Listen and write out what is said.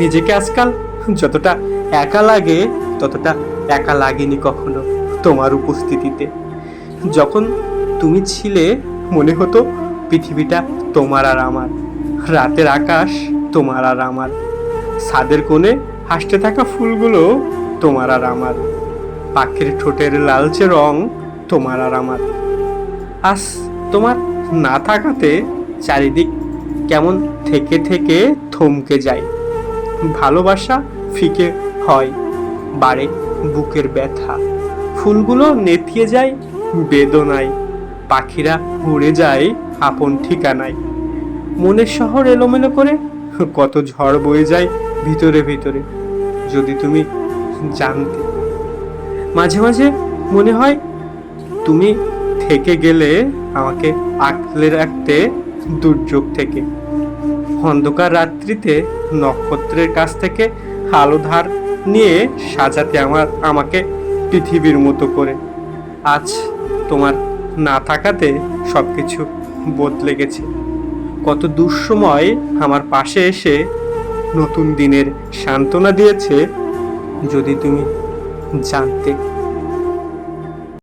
নিজেকে আজকাল যতটা একা লাগে, ততটা একা লাগেনি কখনো তোমার উপস্থিতিতে। যখন তুমি ছিলে, মনে হতো পৃথিবীটা তোমার আর আমার, রাতের আকাশ তোমার আর আমার, ছাদের কোণে হাসতে থাকা ফুলগুলো তোমার আর আমার, পাখির ঠোঁটের লালচে রং তোমার আর আমার। আজ তোমার না থাকাতে চারিদিক কেমন থেকে থেকে থমকে যায়। ভালোবাসা ফিকে হয়, বাড়ে বুকের ব্যথা। ফুলগুলো নেতিয়ে যায়, বেদনায়। পাখিরা উড়ে যায় আপন ঠিকানায়। মনের শহর এলোমেলো করে কত ঝড় বয়ে যায় ভিতরে ভিতরে, যদি তুমি জানতে। মাঝে মাঝে মনে হয়, তুমি থেকে গেলে আমাকে আঁকলে রাখতে দুর্যোগ থেকে। অন্ধকার রাত্রিতে নক্ষত্রের কাছ থেকে আলো ধার নিয়ে সাজাতে আমার, আমাকে পৃথিবীর মতো করে। আজ তোমার না থাকাতে সব কিছু বদলে গেছে। কত দুঃসময় আমার পাশে এসে নতুন দিনের সান্ত্বনা দিয়েছে, যদি তুমি জানতে